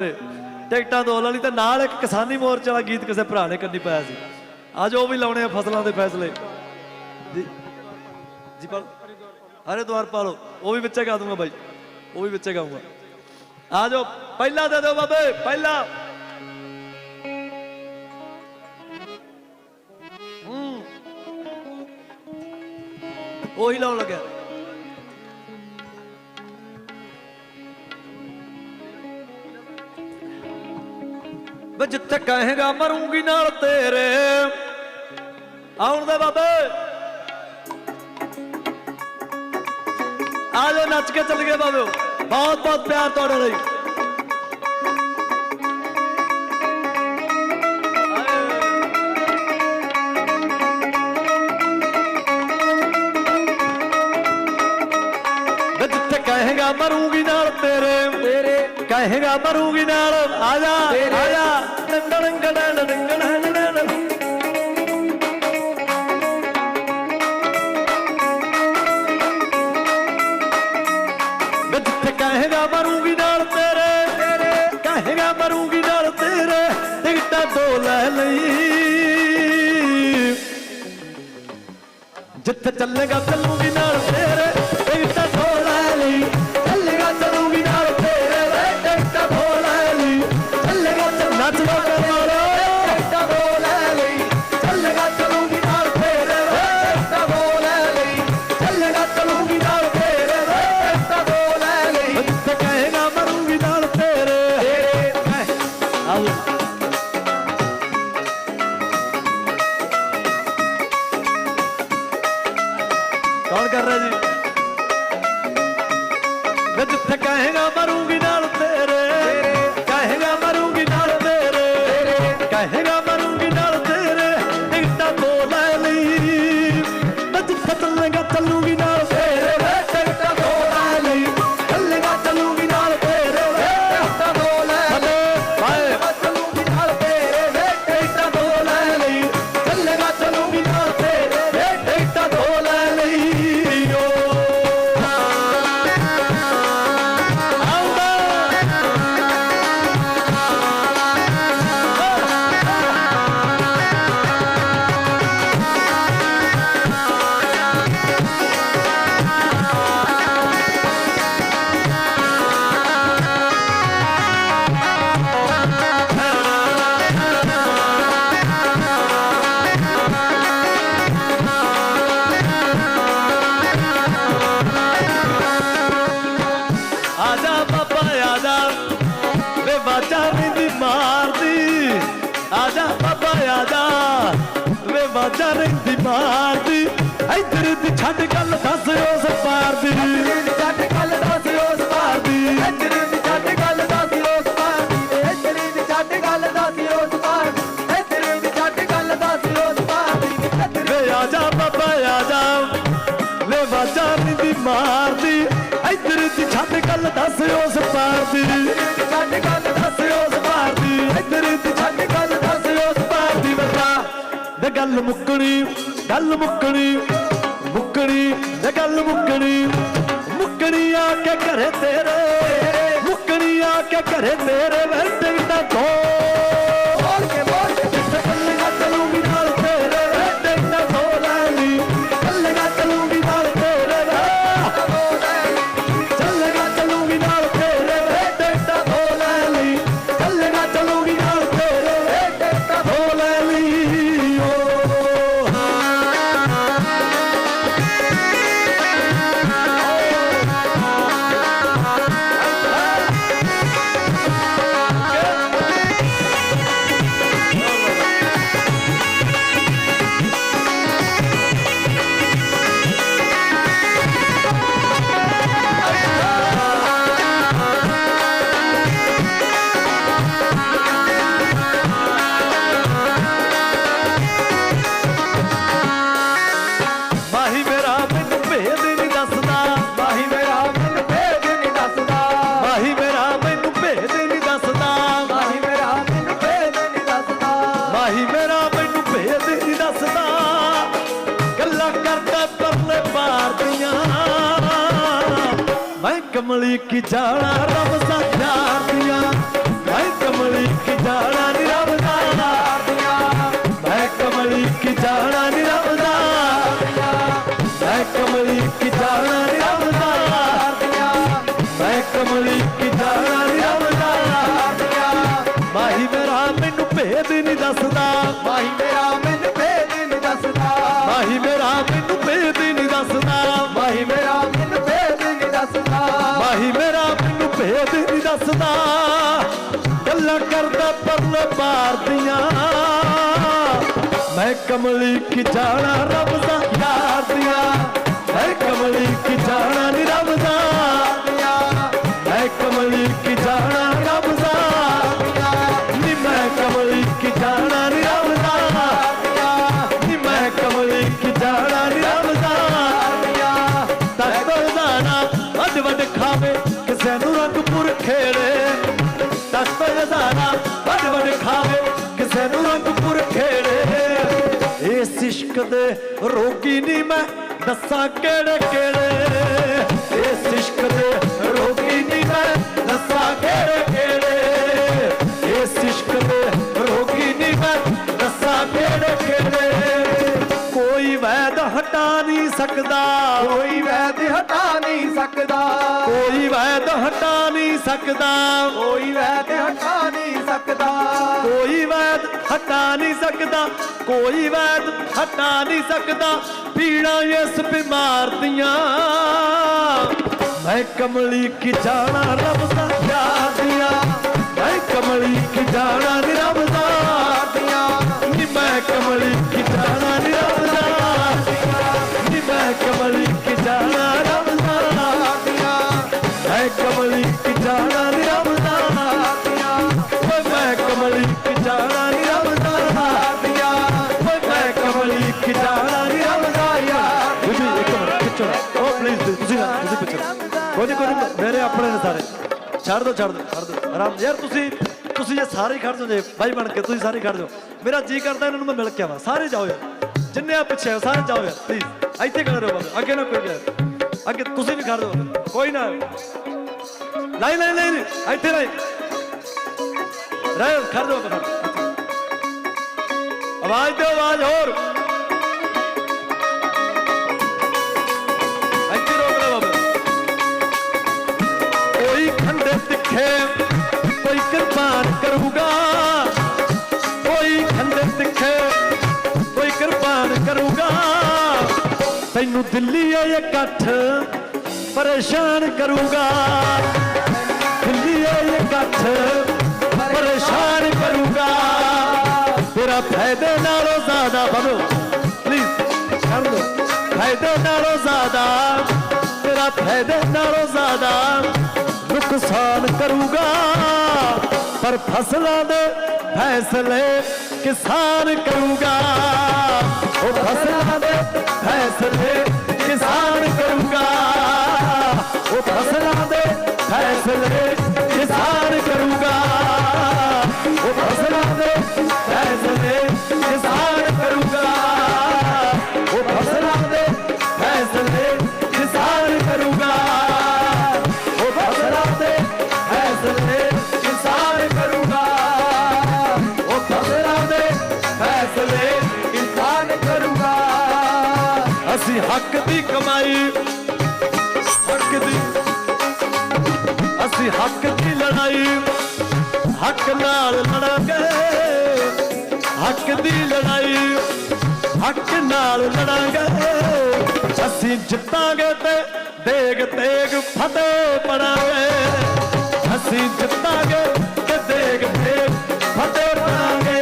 ਟਿਕਟਾਂ ਦੋਲ ਵਾਲੀ ਤੇ ਨਾਲ ਇੱਕ ਕਿਸਾਨੀ ਮੋਰਚੇ ਵਾਲਾ ਗੀਤ ਕਿਸੇ ਭਰਾ ਨੇ ਕੰਨੀ ਪਾਇਆ ਸੀ। ਅੱਜ ਉਹ ਵੀ ਲਾਉਣੇ ਆ ਫਸਲਾਂ ਦੇ ਫੈਸਲੇ। ਜੀ ਜੀ ਪਰ ਹਰੇ ਦੁਆਰ ਪਾਲੋ, ਉਹ ਵੀ ਵਿੱਚੇ ਗਾ ਦੂੰਗਾ ਬਾਈ, ਉਹ ਵੀ ਵਿੱਚੇ ਗਾਉਂਗਾ ਆ ਜਾਓ, ਪਹਿਲਾ ਦੇ ਦਿਓ ਬਾਬੇ, ਪਹਿਲਾ। ਉਹੀ ਲਾਉਣ ਲੱਗਿਆ। ਵੇ ਜਿੱਥੇ ਕਹੇਗਾ ਮਰੂੰਗੀ ਨਾਲ ਤੇਰੇ। ਆਉਣ ਦੇ ਬਾਬੇ। ਆ ਜਾਓ ਨੱਚ ਕੇ ਚੱਲ ਗਏ ਬਾਬੇ। ਬਹੁਤ ਬਹੁਤ ਪਿਆਰ ਤੁਹਾਡੇ ਲਈ। ਕਹੇਗਾ ਮਰੂੰਗੀ ਨਾਲ ਤੇਰੇ। ਤੇਰੇ। ਕਹੇਗਾ ਮਰੂੰਗੀ ਨਾਲ। ਆ ਜਾ ਆ ਜਾ। ਡੰਡਣ ਗੜਣ ਡੰਗਣ ਡੰਗਣ ਵੇ ਜਿੱਥੇ ਕਹੇਗਾ ਮਰੂੰਗੀ ਨਾਲ ਤੇਰੇ ਤੇਰੇ, ਕਹੇਗਾ ਮਰੂੰਗੀ ਨਾਲ ਤੇਰੇ, ਟਿਕਟਾਂ ਦੋ ਲੈ ਲਈ। ਜਿੱਥੇ ਚੱਲੇਗਾ ਚੱਲੂਗੀ ਨਾਲ ਤੇਰੇ ਚੱਲੇਗਾ ਵੇ ਬਾਜਾ ਰਿੰਦੀ ਮਾਰਦੀ ਆਜਾ ਬਾਬਾ ਆਜਾ ਵੇ ਬਾਜਾ ਰਿੰਦੀ ਮਾਰਦੀ। ਇੱਧਰ ਦੀ ਛੱਡ ਗੱਲ ਦੱਸ ਉਸ ਪਾਰ ਦੀ। ਛੱਡ ਗੱਲ ਦੱਸ ਉਸ ਪਾਰ ਦੀ। ਇੱਧਰ ਦੀ ਛੱਡ ਗੱਲ ਦੱਸ ਉਸ ਪਾਰ ਦੀ। ਇੱਧਰ ਦੀ ਛੱਡ ਗੱਲ ਦੱਸ ਉਸ ਪਾਰ ਦੀ। ਇੱਧਰ ਦੀ ਛੱਡ ਗੱਲ ਦੱਸ ਉਸ ਪਾਰ ਦੀ। ਵੇ ਆਜਾ ਬਾਬਾ ਆਜਾ ਵੇ ਬਾਜਾ ਰਿੰਦੀ ਮਾਰਦੀ। ਇੱਧਰ ਦੀ ਛੱਡ ਗੱਲ ਦੱਸ ਉਸ ਗੱਲ ਮੁੱਕਣੀ ਮੁੱਕਣੀ ਵੇ ਗੱਲ ਮੁੱਕਣੀ। ਮੁੱਕਣੀ ਆ ਕੇ ਘਰੇ ਤੇਰੇ, ਮੁੱਕਣੀ ਆ ਕੇ ਘਰੇ ਤੇਰੇ, ਵੇ ਟਿਕਟਾਂ ਤੋਂ। ਕਮਲੀ ਕੀ ਜਾਲਾ ਰੱਬ ਦਾ ਪਿਆਰ ਦੀਆਂ। ਮੈਂ ਕਮਲੀ ਕੀ ਜਾਲਾ ਨੀ ਰੱਬ ਦਾ ਪਿਆਰ ਦੀਆਂ। ਮੈਂ ਕਮਲੀ ਕੀ ਜਾਲਾ ਨੀ ਰੱਬ ਦਾ ਮੈਂ ਕਮਲੀ ਕੀ ਜਾਲਾ ਨੀ ਰੱਬ ਦਾ ਮੈਂ ਕਮਲੀ ਕੀ ਜਾਲਾ ਨੀ ਰੱਬ ਦਾ ਮਾਹੀ ਮੇਰਾ ਮੈਨੂੰ ਭੇਦ ਨਹੀਂ ਦੱਸਦਾ। ਮਾਹੀ ਮੇਰਾ ਮੈਂ ਕਮਲੀ ਕੀ ਜਾਣਾ ਰੱਬ ਦਾ? ਯਾਰ ਦੀਆਂ। ਮੈਂ ਕਮਲੀ ਕੀ ਜਾਣਾ ਨੀ ਰੱਬ ਦਾ? ਮੈਂ ਕਮਲੀ ਕੀ ਜਾਣਾ ਦੇ ਰੋਗੀ ਨਹੀਂ ਮੈਂ ਦੱਸਾਂ ਕਿਹੜੇ ਕਿਹੜੇ। ਇਸ ਇਸ਼ਕ ਦੇ ਰੋਗੀ ਨਹੀਂ ਮੈਂ ਦੱਸਾਂ ਕਿਹੜੇ ਕਿਹੜੇ। ਇਸ ਇਸ਼ਕ ਦੇ ਰੋਗੀ ਨਹੀਂ ਮੈਂ ਦੱਸਾਂ ਕਿਹੜੇ ਕਿਹੜੇ। ਕੋਈ ਵੈਦ ਹਟਾ ਨਹੀਂ ਸਕਦਾ। ਕੋਈ ਵੈਦ ਹਟਾ ਨਹੀਂ ਸਕਦਾ। ਕੋਈ ਵੈਦ ਹਟਾ ਨਹੀਂ ਸਕਦਾ। ਕੋਈ ਵੈਦ ਹਟਾ ਨਹੀਂ ਸਕਦਾ। ਕੋਈ ਵੈਦ ਹਟਾ ਨਹੀਂ ਸਕਦਾ, ਕੋਈ ਵੈਦ ਹਟਾ ਨਹੀਂ ਸਕਦਾ। ਪੀੜਾ ਇਸ ਬਿਮਾਰ ਦੀਆਂ। ਮੈਂ ਕਮਲੀ ਕੀ ਜਾਣਾ ਰੱਬ ਦਾ ਯਾਰ ਦੀਆਂ। ਮੈਂ ਕਮਲੀ ਕੀ ਜਾਣਾ ਨੀ ਰੱਬ ਦਾ ਦੀਆਂ। ਮੈਂ ਕਮਲੀ ਕੀ ਕੋਈ ਨੀ, ਕੋਈ ਨੀ, ਮੇਰੇ ਆਪਣੇ ਨੇ ਸਾਰੇ। ਛੱਡ ਦੋ ਛੱਡ ਦੋ ਛੱਡ ਦੋ। ਆਰਾਮ ਯਾਰ ਤੁਸੀਂ ਤੁਸੀਂ ਜੇ ਸਾਰੇ ਖੜ ਜਾਓ ਜੇ। ਬਾਈ ਬਣ ਕੇ ਤੁਸੀਂ ਸਾਰੇ ਖੜ ਜਾਓ। ਮੇਰਾ ਜੀ ਕਰਦਾ ਇਹਨਾਂ ਨੂੰ ਮੈਂ ਮਿਲ ਕੇ ਆਵਾਂ। ਸਾਰੇ ਜਾਓ ਯਾਰ। ਜਿੰਨੇ ਆ ਪਿੱਛੇ ਆ, ਸਾਰੇ ਜਾਓ ਯਾਰ। ਪਲੀਜ਼ ਇੱਥੇ ਖੜੇ ਰਹੋ ਬਸ ਅੱਗੇ ਨਾ ਕੋਈ ਜਾਏ ਅੱਗੇ ਤੁਸੀਂ ਵੀ ਖੜ ਜਾਓ ਕੋਈ ਨਾ ਨਹੀਂ ਨਹੀਂ ਨਹੀਂ ਇੱਥੇ ਨਹੀਂ ਰਹਿ ਖੜ ਜਾਓ ਆਵਾਜ਼ ਦਿਓ ਆਵਾਜ਼ ਹੋਰ। ਤੈਨੂੰ ਦਿੱਲੀ ਇਹ ਇਕੱਠ ਪਰੇਸ਼ਾਨ ਕਰੂਗਾ। ਦਿੱਲੀ ਇਹ ਇਕੱਠ ਪਰੇਸ਼ਾਨ ਕਰੂਗਾ। ਤੇਰਾ ਫਾਇਦੇ ਨਾਲੋਂ ਜ਼ਿਆਦਾ ਬਨੋ ਪਲੀਜ਼ ਕਰ ਦੋ। ਫਾਇਦੇ ਨਾਲੋਂ ਜ਼ਿਆਦਾ, ਤੇਰਾ ਫਾਇਦੇ ਨਾਲੋਂ ਜ਼ਿਆਦਾ, ਨੁਕਸਾਨ ਕਰੂਗਾ। ਪਰ ਫਸਲਾਂ ਦੇ ਫੈਸਲੇ ਕਿਸਾਨ ਕਰੂਗਾ। ਉਹ ਫਸਲਾਂ ਦੇ ਫੈਸਲੇ ਕਿਸਾਨ ਕਰੂਗਾ। ਉਹ ਫਸਲਾਂ ਦੇ ਫੈਸਲੇ ਕਿਸਾਨ ਕਰੂਗਾ। ਹੱਕ ਨਾਲ ਲੜਾਂਗੇ। ਹੱਕ ਦੀ ਲੜਾਈ, ਹੱਕ ਨਾਲ ਲੜਾਂਗੇ। ਅਸੀਂ ਜਿੱਤਾਂਗੇ ਤੇ ਦੇਗ ਤੇਗ ਫਤਿਹ ਪੜਾਂਗੇ। ਅਸੀਂ ਜਿੱਤਾਂਗੇ ਤੇ ਦੇਗ ਤੇਗ ਫਤਿਹ ਪੜਾਂਗੇ।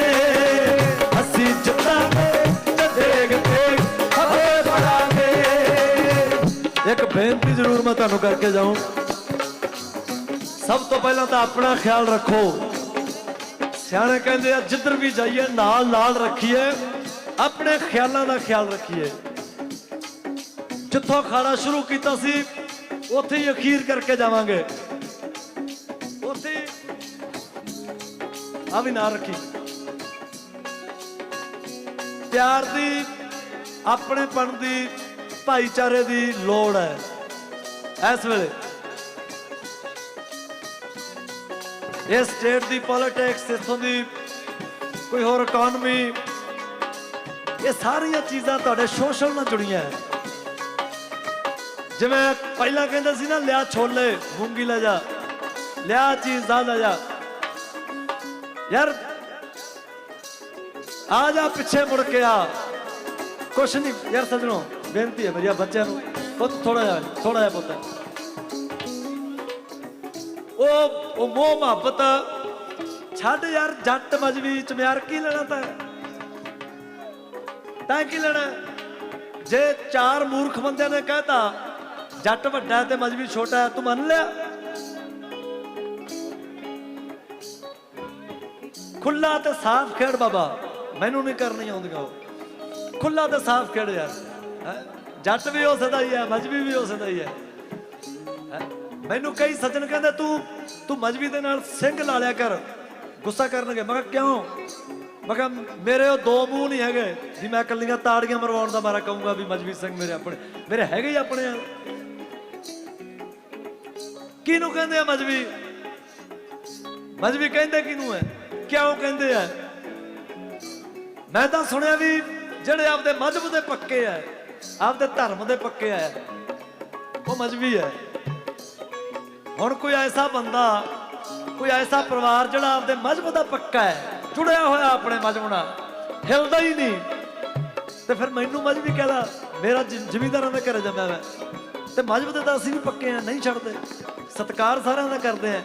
ਅਸੀਂ ਜਿੱਤਾਂਗੇ ਤੇ ਦੇਗ ਤੇਗ ਫਤਿਹ ਪੜਾਂਗੇ। ਇੱਕ ਬੇਨਤੀ ਜ਼ਰੂਰ ਮੈਂ ਤੁਹਾਨੂੰ ਕਰਕੇ ਜਾਉਂ ਸਭ ਤੋਂ ਪਹਿਲਾਂ ਤਾਂ ਆਪਣਾ ਖਿਆਲ ਰੱਖੋ। ਸਿਆਣੇ ਕਹਿੰਦੇ ਆ, ਜਿੱਧਰ ਵੀ ਜਾਈਏ, ਨਾਲ ਨਾਲ ਰੱਖੀਏ, ਆਪਣੇ ਖਿਆਲਾਂ ਦਾ ਖਿਆਲ ਰੱਖੀਏ। ਜਿੱਥੋਂ ਖਾਣਾ ਸ਼ੁਰੂ ਕੀਤਾ ਸੀ, ਉੱਥੇ ਹੀ ਅਖੀਰ ਕਰਕੇ ਜਾਵਾਂਗੇ। ਉੱਥੇ ਹੀ ਆ ਵੀ ਨਾ ਰੱਖੀ। ਪਿਆਰ ਦੀ ਆਪਣੇਪਣ ਦੀ, ਭਾਈਚਾਰੇ ਦੀ ਲੋੜ ਹੈ। ਇਸ ਵੇਲੇ ਇਹ ਸਟੇਟ ਦੀ ਪੋਲਿਟਿਕਸ ਇਥੋਂ ਦੀ ਕੋਈ ਹੋਰ ਇਕਨੋਮੀ ਇਹ ਸਾਰੀਆਂ ਚੀਜ਼ਾਂ ਤੁਹਾਡੇ ਸੋਸ਼ਲ ਨਾਲ ਜੁੜੀਆਂ ਹੈ। ਜਿਵੇਂ ਪਹਿਲਾਂ ਕਹਿੰਦੇ ਸੀ ਨਾ, ਲਿਆ ਛੋਲੇ, ਮੂੰਗੀ ਲੈ ਜਾ, ਲਿਆ ਚੀਜ਼ਾਂ ਲੈ ਜਾ। ਯਾਰ, ਆ ਜਾ ਪਿੱਛੇ ਮੁੜ ਕੇ ਆ। ਕੁਛ ਨਹੀਂ, ਯਾਰ ਸਜਣੋ, ਬੇਨਤੀ ਹੈ ਮੇਰੀ ਬੱਚਿਆਂ ਨੂੰ ਪੁੱਤ ਥੋੜਾ ਜਿਹਾ ਥੋੜਾ ਜਿਹਾ ਪੁੱਤ ਉਹ ਉਹ ਮੋਹ ਮੁਹੱਬਤ ਛੱਡ ਯਾਰ, ਜੱਟ ਮਜਵੀ ਮਿਆਰ ਕੀ ਲੈਣਾ ਤਾਂ? ਤਾਂ ਕੀ ਲੈਣਾ? ਜੇ ਚਾਰ ਮੂਰਖ ਬੰਦਿਆਂ ਨੇ ਕਹਿਤਾ, ਜੱਟ ਵੱਡਾ ਤੇ ਮਜਵੀ ਛੋਟਾ ਹੈ ਤੂੰ ਮੰਨ ਲਿਆ? ਖੁੱਲਾ ਤੇ ਸਾਫ਼ ਖੇਡ ਬਾਬਾ, ਮੈਨੂੰ ਨਹੀਂ ਕਰਨੀ ਆਉਂਦੀਆਂ ਉਹ। ਖੁੱਲਾ ਤੇ ਸਾਫ਼ ਖੇਡ ਯਾਰ ਜੱਟ ਵੀ ਹੋ ਸਕਦਾ ਹੀ ਹੈ, ਮਜਬੀ ਵੀ ਹੋ ਸਕਦਾ ਹੀ ਹੈ। ਮੈਨੂੰ ਕਈ ਸੱਜਣ ਕਹਿੰਦੇ, ਤੂੰ ਤੂੰ ਮਜਬੀ ਦੇ ਨਾਲ ਸਿੰਘ ਲਾ ਲਿਆ ਕਰ। ਗੁੱਸਾ ਕਰਨਗੇ। ਮੈਂ ਕਿਹਾ, ਕਿਉਂ? ਮੈਂ ਕਿਹਾ, ਮੇਰੇ ਉਹ ਦੋ ਮੂੰਹ ਨਹੀਂ ਹੈਗੇ ਵੀ ਮੈਂ ਕੱਲੀਆਂ ਤਾੜੀਆਂ ਮਰਵਾਉਣ ਦਾ ਮਾਰਾ ਕਹੂੰਗਾ ਵੀ ਮਜਬੀ ਸਿੰਘ ਮੇਰੇ ਆਪਣੇ, ਮੇਰੇ ਹੈਗੇ ਹੀ ਆਪਣੇ ਆ। ਕਿਹਨੂੰ ਕਹਿੰਦੇ ਆ ਮਜਬੀ? ਮਜਬੀ ਕਹਿੰਦੇ ਕਿਹਨੂੰ ਹੈ ਕਿਉਂ ਕਹਿੰਦੇ ਆ? ਮੈਂ ਤਾਂ ਸੁਣਿਆ ਵੀ ਜਿਹੜੇ ਆਪਦੇ ਮਜ਼ਹਬ ਦੇ ਪੱਕੇ ਆ, ਆਪਦੇ ਧਰਮ ਦੇ ਪੱਕੇ ਆ, ਉਹ ਮਜਬੀ ਹੈ ਹੁਣ ਕੋਈ ਐਸਾ ਬੰਦਾ, ਕੋਈ ਐਸਾ ਪਰਿਵਾਰ ਜਿਹੜਾ ਆਪਦੇ ਮਜ਼ਹਬ ਦਾ ਪੱਕਾ ਹੈ, ਜੁੜਿਆ ਹੋਇਆ ਆਪਣੇ ਮਜ਼ਹਬ ਨਾਲ, ਹਿਲਦਾ ਹੀ ਨਹੀਂ। ਤੇ ਫਿਰ ਮੈਨੂੰ ਮਜ਼ਹਬੀ ਕਹਦਾ, ਮੇਰਾ ਜ਼- ਜ਼ਮੀਂਦਾਰਾਂ ਦਾ ਘਰੇ ਜੰਮਿਆ ਮੈਂ। ਤੇ ਮਜ਼ਹਬ ਦੇ ਤਾਂ ਅਸੀਂ ਵੀ ਪੱਕੇ ਆ ਨਹੀਂ ਛੱਡਦੇ। ਸਤਿਕਾਰ ਸਾਰਿਆਂ ਦਾ ਕਰਦੇ ਆ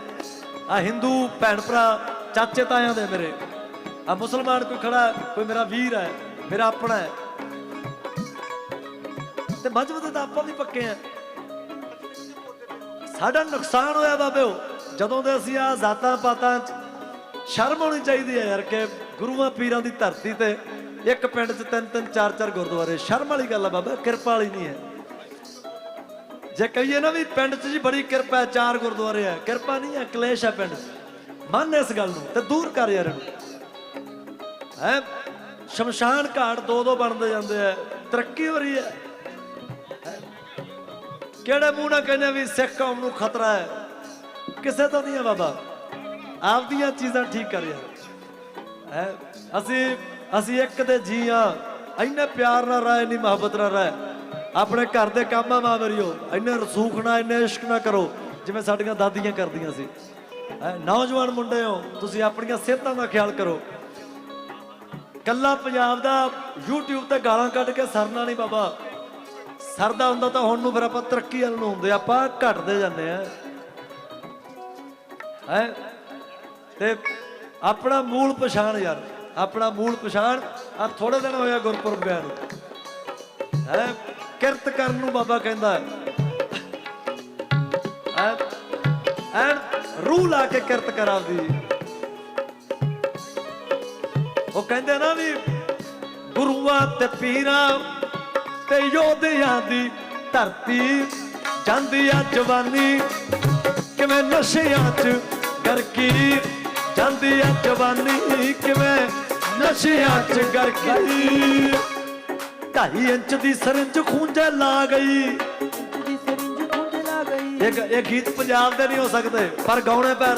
ਆ ਹਿੰਦੂ ਭੈਣ ਭਰਾ, ਚਾਚੇ ਤਾਇਆਂ ਦੇ ਮੇਰੇ। ਆ ਮੁਸਲਮਾਨ ਕੋਈ ਖੜਾ ਕੋਈ ਮੇਰਾ ਵੀਰ ਹੈ, ਮੇਰਾ ਆਪਣਾ ਹੈ। ਤੇ ਮਜ਼ਹਬ ਦੇ ਤਾਂ ਆਪਾਂ ਵੀ ਪੱਕੇ ਆ ਸਾਡਾ ਨੁਕਸਾਨ ਹੋਇਆ ਬਾਬਿਓ ਜਦੋਂ ਦੇ ਅਸੀਂ ਆ ਜ਼ਾਤਾਂ ਪਾਤਾਂ ਚ ਸ਼ਰਮ ਹੋਣੀ ਚਾਹੀਦੀ ਹੈ ਯਾਰ ਕਿ ਗੁਰੂਆਂ ਪੀਰਾਂ ਦੀ ਧਰਤੀ ਤੇ ਇੱਕ ਪਿੰਡ 'ਚ ਤਿੰਨ ਤਿੰਨ ਚਾਰ ਚਾਰ ਗੁਰਦੁਆਰੇ। ਸ਼ਰਮ ਵਾਲੀ ਗੱਲ ਆ ਬਾਬਾ, ਕਿਰਪਾ ਵਾਲੀ ਨਹੀਂ ਹੈ। ਜੇ ਕਹੀਏ ਨਾ ਵੀ ਪਿੰਡ 'ਚ ਜੀ ਬੜੀ ਕਿਰਪਾ ਹੈ, ਚਾਰ ਗੁਰਦੁਆਰੇ ਆ ਕਿਰਪਾ ਨਹੀਂ ਹੈ, ਕਲੇਸ਼ ਹੈ ਪਿੰਡ 'ਚ। ਮੰਨ ਇਸ ਗੱਲ ਨੂੰ ਤੇ ਦੂਰ ਕਰ ਯਾਰ ਇਹਨੂੰ। ਹੈ? ਸ਼ਮਸ਼ਾਨ ਘਾਟ ਦੋ ਦੋ ਬਣਦੇ ਜਾਂਦੇ ਆ। ਤਰੱਕੀ ਹੋ ਰਹੀ ਹੈ। ਕਿਹੜੇ ਮੂੰਹ ਨਾਲ ਕਹਿੰਦੇ ਵੀ ਸਿੱਖ ਕੌਮ ਨੂੰ ਖਤਰਾ ਹੈ? ਕਿਸੇ ਤੋਂ ਨਹੀਂ ਹੈ ਬਾਬਾ। ਆਪਦੀਆਂ ਚੀਜ਼ਾਂ ਠੀਕ ਕਰ ਯਾਰ। ਹੈ? ਅਸੀਂ ਅਸੀਂ ਇੱਕ ਦੇ ਜੀ ਆ ਇੰਨੇ ਪਿਆਰ ਨਾਲ ਰਹਿ ਨਹੀਂ ਮੁਹੱਬਤ ਨਾਲ ਰਹਿ ਆਪਣੇ ਘਰ ਦੇ ਕੰਮਾਂ ਮਾ ਵਰਿਓ ਇੰਨੇ ਰਸੂਖ ਨਾ ਇੰਨੇ ਇਸ਼ਕ ਨਾ ਕਰੋ। ਜਿਵੇਂ ਸਾਡੀਆਂ ਦਾਦੀਆਂ ਕਰਦੀਆਂ ਸੀ। ਹੈ? ਨੌਜਵਾਨ ਮੁੰਡੇ ਹੋ, ਤੁਸੀਂ ਆਪਣੀਆਂ ਸਿਹਤਾਂ ਦਾ ਖਿਆਲ ਕਰੋ। ਕੱਲਾ ਪੰਜਾਬ ਦਾ YouTube ਤੇ ਗਾਲਾਂ ਕੱਢ ਕੇ ਸਰਨਾ ਨਹੀਂ ਬਾਬਾ। ਸਰਦਾ ਹੁੰਦਾ ਤਾਂ ਹੁਣ ਨੂੰ ਫਿਰ ਆਪਾਂ ਤਰੱਕੀ ਵੱਲ ਨੂੰ ਹੁੰਦੇ ਆਪਾਂ ਘਟਦੇ ਜਾਂਦੇ ਆ। ਹੈ? ਤੇ ਆਪਣਾ ਮੂਲ ਪਛਾਣ ਯਾਰ, ਆਪਣਾ ਮੂਲ ਪਛਾਣ ਆ ਥੋੜੇ ਦਿਨ ਹੋਇਆ ਗੁਰਪੁਰਬ ਗਿਆ ਨੂੰ। ਹੈ? ਕਿਰਤ ਕਰਨ ਨੂੰ ਬਾਬਾ ਕਹਿੰਦਾ ਹੈ। ਐਨ ਰੂਹ ਲਾ ਕੇ ਕਿਰਤ ਕਰਾਉਂਦੀ। ਉਹ ਕਹਿੰਦੇ ਨਾ ਵੀ ਗੁਰੂਆਂ ਤੇ ਪੀਰਾਂ ਤੇ ਯੋਧਿਆਂ ਦੀ ਧਰਤੀ ਜਾਂਦੀ ਆ ਜਵਾਨੀ। ਕਿਵੇਂ ਨਸ਼ਿਆਂ 'ਚ ਗਰਕੀ ਜਾਂਦੀ ਆ ਜਵਾਨੀ ਕਿਵੇਂ ਨਸ਼ਿਆਂ 'ਚ ਗਰਕੀ। ਢਾਈ ਇੰਚ ਦੀ ਸਰੰਜ ਖੂੰਜੇ ਲਾ ਗਈ। ਇਹ ਇਹ ਗੀਤ ਪੰਜਾਬ ਦੇ ਨਹੀਂ ਹੋ ਸਕਦੇ ਪਰ ਗਾਉਣੇ ਪੈ